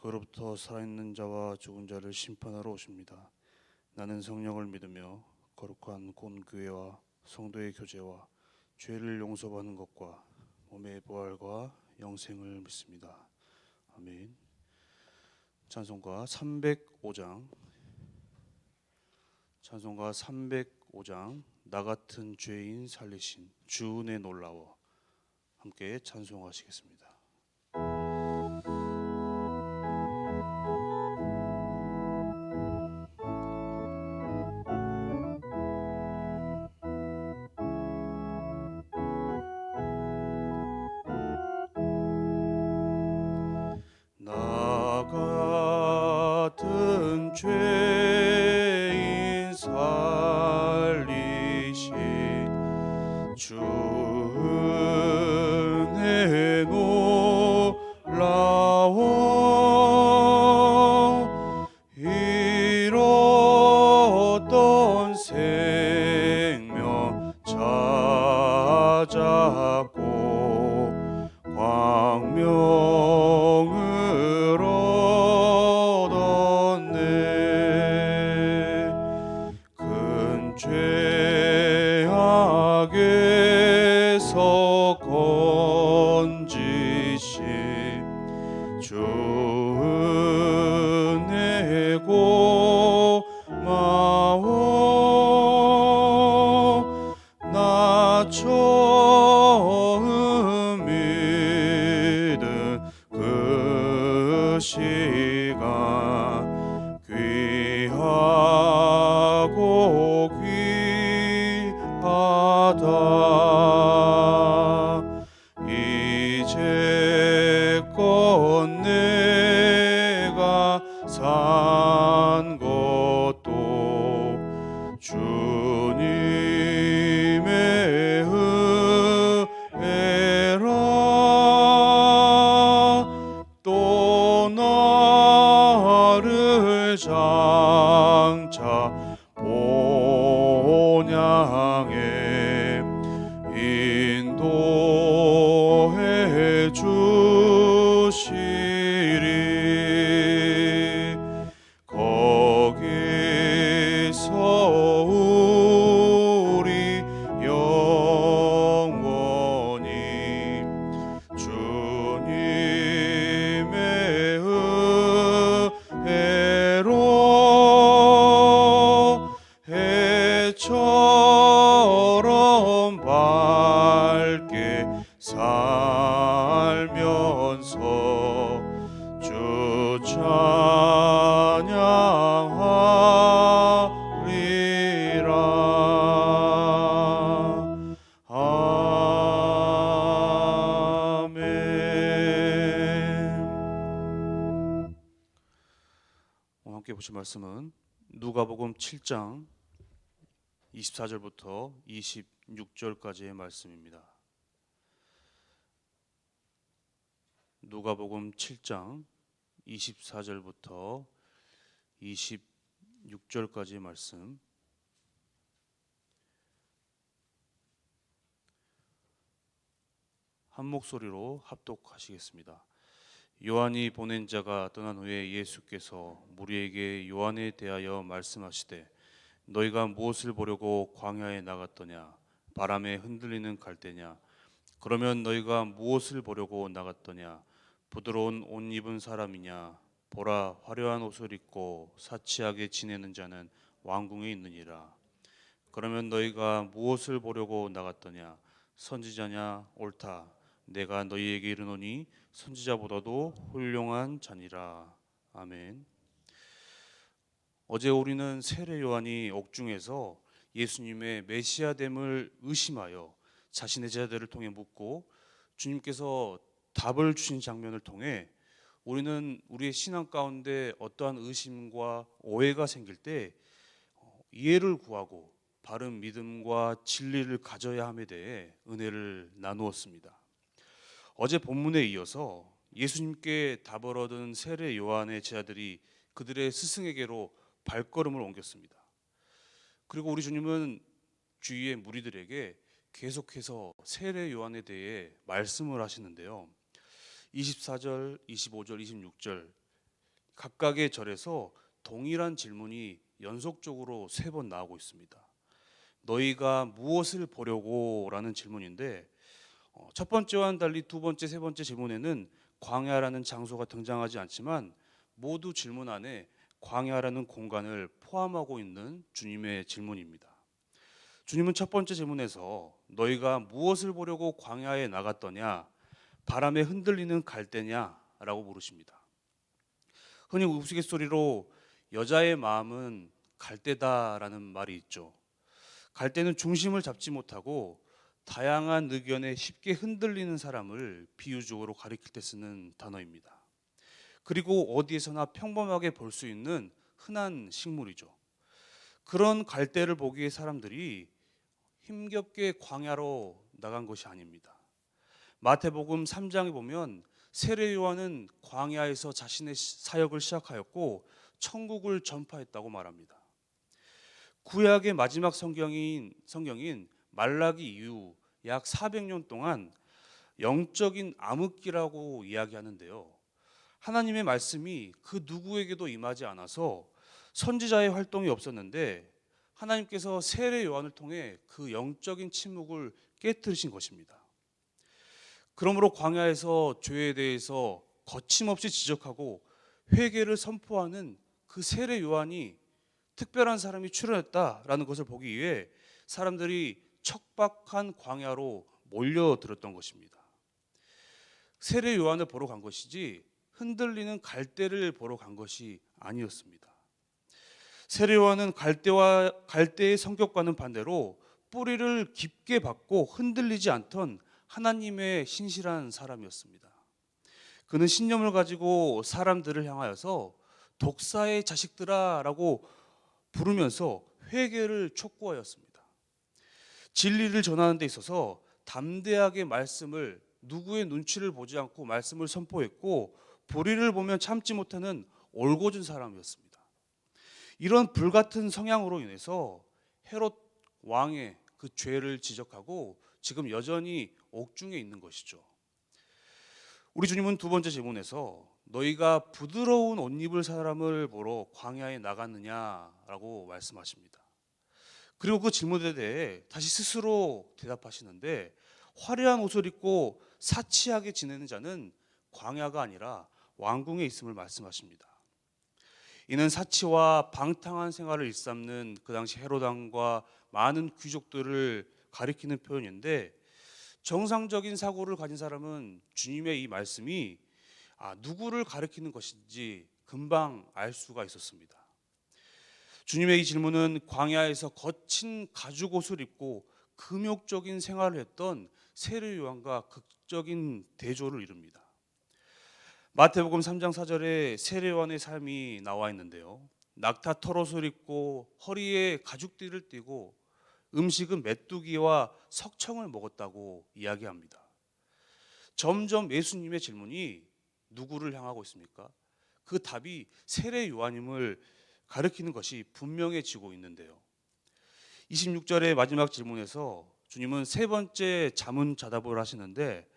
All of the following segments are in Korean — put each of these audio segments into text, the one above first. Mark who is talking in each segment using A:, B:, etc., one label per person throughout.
A: 그로부터 살아있는 자와 죽은 자를 심판하러 오십니다. 나는 성령을 믿으며 거룩한 곤교회와 성도의 교제와 죄를 용서받는 것과 몸의 부활과 영생을 믿습니다. 아멘. 찬송가 305장 찬송가 305장 나 같은 죄인 살리신 주은혜 놀라워 함께 찬송하시겠습니다. 주 건지신 주 말씀은 누가복음 7장 24절부터 26절까지의 말씀입니다. 누가복음 7장 24절부터 26절까지의 말씀. 한 목소리로 합독하시겠습니다. 요한이 보낸 자가 떠난 후에 예수께서 무리에게 요한에 대하여 말씀하시되 너희가 무엇을 보려고 광야에 나갔더냐? 바람에 흔들리는 갈대냐? 그러면 너희가 무엇을 보려고 나갔더냐? 부드러운 옷 입은 사람이냐 보라 화려한 옷을 입고 사치하게 지내는 자는 왕궁에 있느니라. 그러면 너희가 무엇을 보려고 나갔더냐? 선지자냐? 옳다. 내가 너희에게 이르노니 선지자보다도 훌륭한 자니라. 아멘. 어제 우리는 세례 요한이 옥중에서 예수님의 메시아됨을 의심하여 자신의 제자들을 통해 묻고 주님께서 답을 주신 장면을 통해 우리는 우리의 신앙 가운데 어떠한 의심과 오해가 생길 때 어, 이해를 구하고 바른 믿음과 진리를 가져야 함에 대해 은혜를 나누었습니다. 어제 본문에 이어서 예수님께 답을 얻은 세례 요한의 제자들이 그들의 스승에게로 발걸음을 옮겼습니다. 그리고 우리 주님은 주위의 무리들에게 계속해서 세례 요한에 대해 말씀을 하시는데요. 24절, 25절, 26절 각각의 절에서 동일한 질문이 연속적으로 세 번 나오고 있습니다. 너희가 무엇을 보려고라는 질문인데 어, 첫 번째와는 달리 두 번째, 세 번째 질문에는 광야라는 장소가 등장하지 않지만 모두 질문 안에 광야라는 공간을 포함하고 있는 주님의 질문입니다. 주님은 첫 번째 질문에서 너희가 무엇을 보려고 광야에 나갔더냐 바람에 흔들리는 갈대냐라고 물으십니다. 흔히 우스갯소리로 여자의 마음은 갈대다라는 말이 있죠. 갈대는 중심을 잡지 못하고 다양한 의견에 쉽게 흔들리는 사람을 비유적으로 가리킬 때 쓰는 단어입니다. 그리고 어디에서나 평범하게 볼 수 있는 흔한 식물이죠. 그런 갈대를 보기에 사람들이 힘겹게 광야로 나간 것이 아닙니다. 마태복음 3장에 보면 세례 요한은 광야에서 자신의 사역을 시작하였고 천국을 전파했다고 말합니다. 구약의 마지막 성경인 성경인 말라기 이후 약 400년 동안 영적인 암흑기라고 이야기하는데요. 하나님의 말씀이 그 누구에게도 임하지 않아서 선지자의 활동이 없었는데 하나님께서 세례 요한을 통해 그 영적인 침묵을 깨뜨리신 것입니다. 그러므로 광야에서 죄에 대해서 거침없이 지적하고 회개를 선포하는 그 세례 요한이 특별한 사람이 출연했다라는 것을 보기 위해 사람들이 척박한 광야로 몰려들었던 것입니다. 세례 요한을 보러 간 것이지 흔들리는 갈대를 보러 간 것이 아니었습니다. 세례 요한은 갈대와 갈대의 성격과는 반대로 뿌리를 깊게 받고 흔들리지 않던 하나님의 신실한 사람이었습니다. 그는 신념을 가지고 사람들을 향하여서 독사의 자식들아라고 부르면서 회개를 촉구하였습니다. 진리를 전하는 데 있어서 담대하게 말씀을 누구의 눈치를 보지 않고 말씀을 선포했고 보리를 보면 참지 못하는 올곧은 사람이었습니다. 이런 불같은 성향으로 인해서 헤롯 왕의 그 죄를 지적하고 지금 여전히 옥중에 있는 것이죠. 우리 주님은 두 번째 질문에서 너희가 부드러운 옷 입을 사람을 보러 광야에 나갔느냐라고 말씀하십니다. 그리고 그 질문에 대해 다시 스스로 대답하시는데 화려한 옷을 입고 사치하게 지내는 자는 광야가 아니라 왕궁에 있음을 말씀하십니다. 이는 사치와 방탕한 생활을 일삼는 그 당시 헤로당과 많은 귀족들을 가리키는 표현인데 정상적인 사고를 가진 사람은 주님의 이 말씀이 아, 누구를 가리키는 것인지 금방 알 수가 있었습니다. 주님의 이 질문은 광야에서 거친 가죽 옷을 입고 금욕적인 생활을 했던 세례 요한과 극적인 대조를 이룹니다. 마태복음 3장 4절에 세례 요한의 삶이 나와 있는데요. 낙타 털옷을 입고 허리에 가죽띠를 띠고 음식은 메뚜기와 석청을 먹었다고 이야기합니다. 점점 예수님의 질문이 누구를 향하고 있습니까? 그 답이 세례 요한임을 가리키는 것이 분명해지고 있는데요. 26절의 마지막 질문에서 주님은 세 번째 자문 자답을 하시는데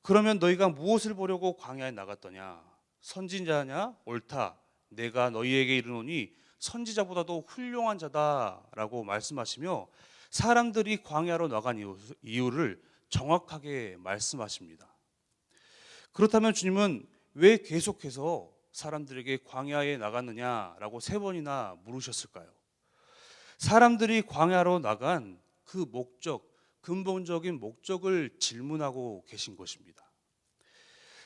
A: 그러면 너희가 무엇을 보려고 광야에 나갔더냐? 선진자냐? 옳다. 내가 너희에게 이르노니 선지자보다도 훌륭한 자다라고 말씀하시며 사람들이 광야로 나간 이유를 정확하게 말씀하십니다. 그렇다면 주님은 왜 계속해서 사람들에게 광야에 나갔느냐라고 세 번이나 물으셨을까요? 사람들이 광야로 나간 그 목적, 근본적인 목적을 질문하고 계신 것입니다.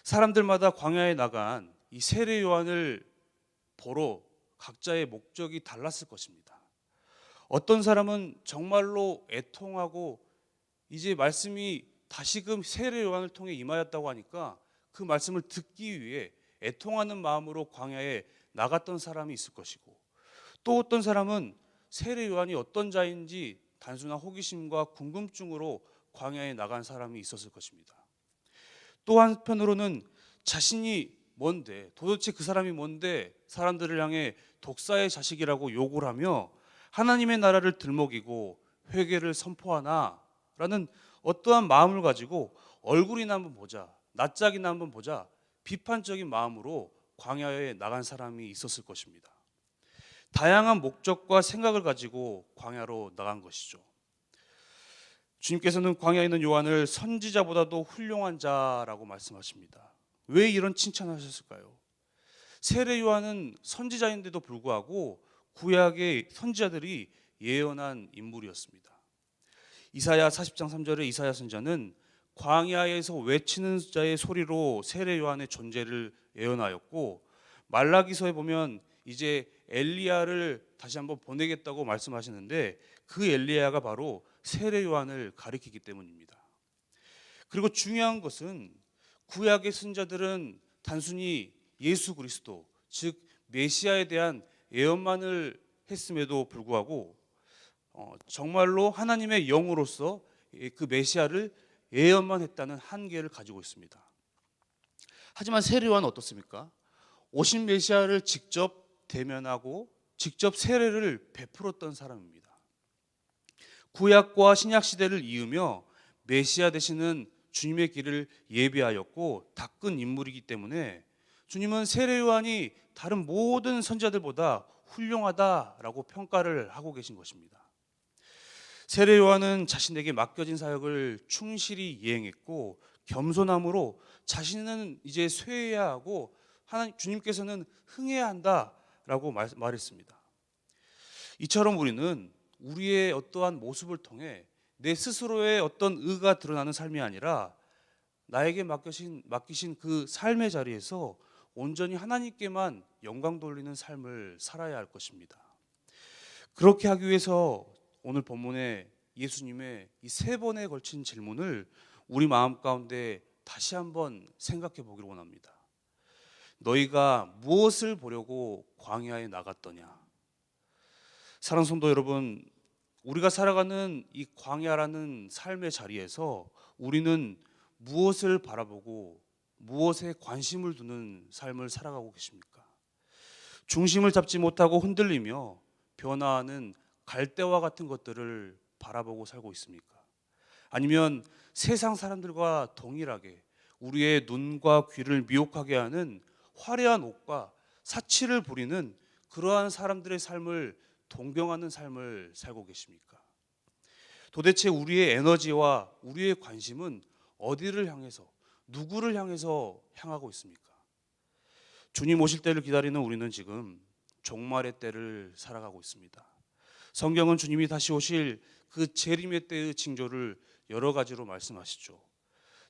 A: 사람들마다 광야에 나간 이 세례 요한을 보러 각자의 목적이 달랐을 것입니다. 어떤 사람은 정말로 애통하고 이제 말씀이 다시금 세례 요한을 통해 임하였다고 하니까 그 말씀을 듣기 위해 애통하는 마음으로 광야에 나갔던 사람이 있을 것이고 또 어떤 사람은 세례 요한이 어떤 자인지 단순한 호기심과 궁금증으로 광야에 나간 사람이 있었을 것입니다. 또 한편으로는 자신이 뭔데 도대체 그 사람이 뭔데 사람들을 향해 독사의 자식이라고 욕을 하며 하나님의 나라를 들먹이고 회개를 선포하나라는 어떠한 마음을 가지고 얼굴이나 한번 보자 낯짝이나 한번 보자 비판적인 마음으로 광야에 나간 사람이 있었을 것입니다. 다양한 목적과 생각을 가지고 광야로 나간 것이죠. 주님께서는 광야에 있는 요한을 선지자보다도 훌륭한 자라고 말씀하십니다. 왜 이런 칭찬을 하셨을까요? 세례 요한은 선지자인데도 불구하고 구약의 선지자들이 예언한 인물이었습니다. 이사야 40장 3절에 이사야 선지자는 광야에서 외치는 자의 소리로 세례 요한의 존재를 예언하였고 말라기서에 보면 이제 엘리야를 다시 한번 보내겠다고 말씀하시는데 그 엘리야가 바로 세례 요한을 가리키기 때문입니다. 그리고 중요한 것은 구약의 선자들은 단순히 예수 그리스도 즉 메시아에 대한 예언만을 했음에도 불구하고 어, 정말로 하나님의 영으로서 그 메시아를 예언만 했다는 한계를 가지고 있습니다. 하지만 세례 요한은 어떻습니까? 오신 메시아를 직접 대면하고 직접 세례를 베풀었던 사람입니다. 구약과 신약 시대를 이으며 메시아 되시는 주님의 길을 예비하였고 닦은 인물이기 때문에 주님은 세례 요한이 다른 모든 선자들보다 훌륭하다라고 평가를 하고 계신 것입니다. 세례 요한은 자신에게 맡겨진 사역을 충실히 이행했고 겸손함으로 자신은 이제 쇠해야 하고 하나님 주님께서는 흥해야 한다라고 말, 말했습니다. 이처럼 우리는 우리의 어떠한 모습을 통해 내 스스로의 어떤 의가 드러나는 삶이 아니라 나에게 맡기신 맡기신 그 삶의 자리에서 온전히 하나님께만 영광 돌리는 삶을 살아야 할 것입니다. 그렇게 하기 위해서 오늘 본문에 예수님의 이 세 번에 걸친 질문을 우리 마음 가운데 다시 한번 생각해 보기를 원합니다. 너희가 무엇을 보려고 광야에 나갔더냐? 사랑 성도 여러분, 우리가 살아가는 이 광야라는 삶의 자리에서 우리는 무엇을 바라보고 무엇에 관심을 두는 삶을 살아가고 계십니까? 중심을 잡지 못하고 흔들리며 변화하는 갈대와 같은 것들을 바라보고 살고 있습니까? 아니면 세상 사람들과 동일하게 우리의 눈과 귀를 미혹하게 하는 화려한 옷과 사치를 부리는 그러한 사람들의 삶을 동경하는 삶을 살고 계십니까? 도대체 우리의 에너지와 우리의 관심은 어디를 향해서 누구를 향해서 향하고 있습니까? 주님 오실 때를 기다리는 우리는 지금 종말의 때를 살아가고 있습니다. 성경은 주님이 다시 오실 그 재림의 때의 징조를 여러 가지로 말씀하시죠.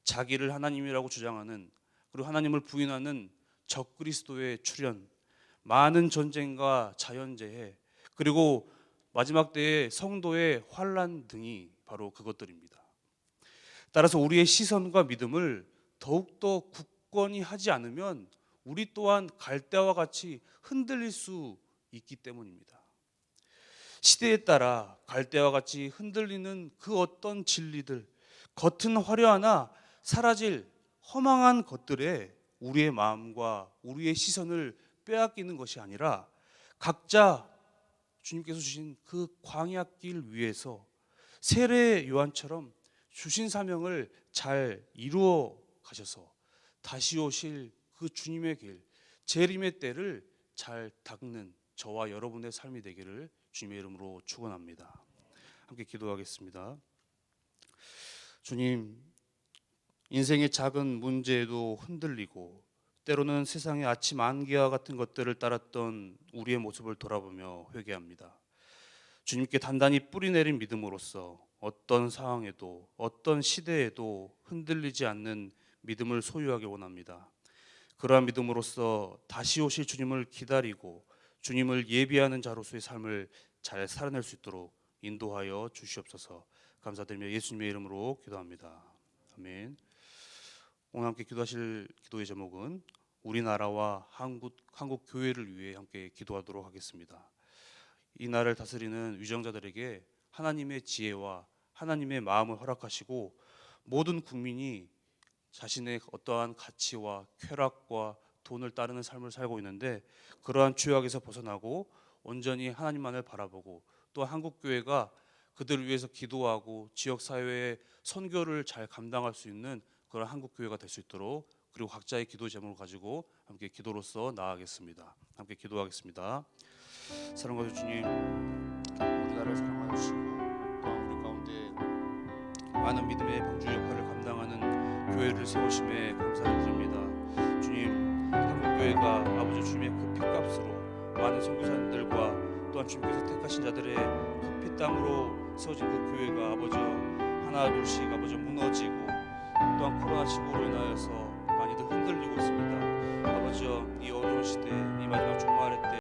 A: 자기를 하나님이라고 주장하는 그리고 하나님을 부인하는 적그리스도의 출현, 많은 전쟁과 자연재해, 그리고 마지막 때의 성도의 환란 등이 바로 그것들입니다. 따라서 우리의 시선과 믿음을 더욱더 굳건히 하지 않으면 우리 또한 갈대와 같이 흔들릴 수 있기 때문입니다. 시대에 따라 갈대와 같이 흔들리는 그 어떤 진리들, 겉은 화려하나 사라질 허망한 것들에 우리의 마음과 우리의 시선을 빼앗기는 것이 아니라 각자 주님께서 주신 그 광야길 위에서 세례 요한처럼 주신 사명을 잘 이루어 가셔서 다시 오실 그 주님의 길, 재림의 때를 잘 닦는 저와 여러분의 삶이 되기를 주님의 이름으로 축원합니다. 함께 기도하겠습니다. 주님, 인생의 작은 문제에도 흔들리고 때로는 세상의 아침 안개와 같은 것들을 따랐던 우리의 모습을 돌아보며 회개합니다. 주님께 단단히 뿌리내린 믿음으로써 어떤 상황에도 어떤 시대에도 흔들리지 않는 믿음을 소유하기 원합니다. 그러한 믿음으로써 다시 오실 주님을 기다리고 주님을 예비하는 자로서의 삶을 잘 살아낼 수 있도록 인도하여 주시옵소서. 감사드리며 예수님의 이름으로 기도합니다. 아멘. 오늘 함께 기도하실 기도의 제목은 우리나라와 한국 한국 교회를 위해 함께 기도하도록 하겠습니다. 이 나라를 다스리는 위정자들에게 하나님의 지혜와 하나님의 마음을 허락하시고 모든 국민이 자신의 어떠한 가치와 쾌락과 돈을 따르는 삶을 살고 있는데 그러한 죄악에서 벗어나고 온전히 하나님만을 바라보고 또 한국 교회가 그들을 위해서 기도하고 지역 사회의 선교를 잘 감당할 수 있는 그런 한국 교회가 될 수 있도록 그리고 각자의 기도 제목을 가지고 함께 기도로서 나아가겠습니다. 함께 기도하겠습니다. 사랑하는 주님, 우리나라를 사랑하여 주시고 또한 우리 가운데 많은 믿음의 방주 역할을 감당하는 교회를 세우심에 감사를 드립니다. 주님, 한국 교회가 아버지 주님의 그 피값으로 많은 선교사님들과 또한 주님께서 택하신 자들의 그 피땀으로 세워진 그 교회가 아버지 하나 둘씩 아버지 무너지고 또한 코로나 19로 인하여서 많이들 흔들리고 있습니다. 아버지 이 어려운 시대 이 마지막 종말의 때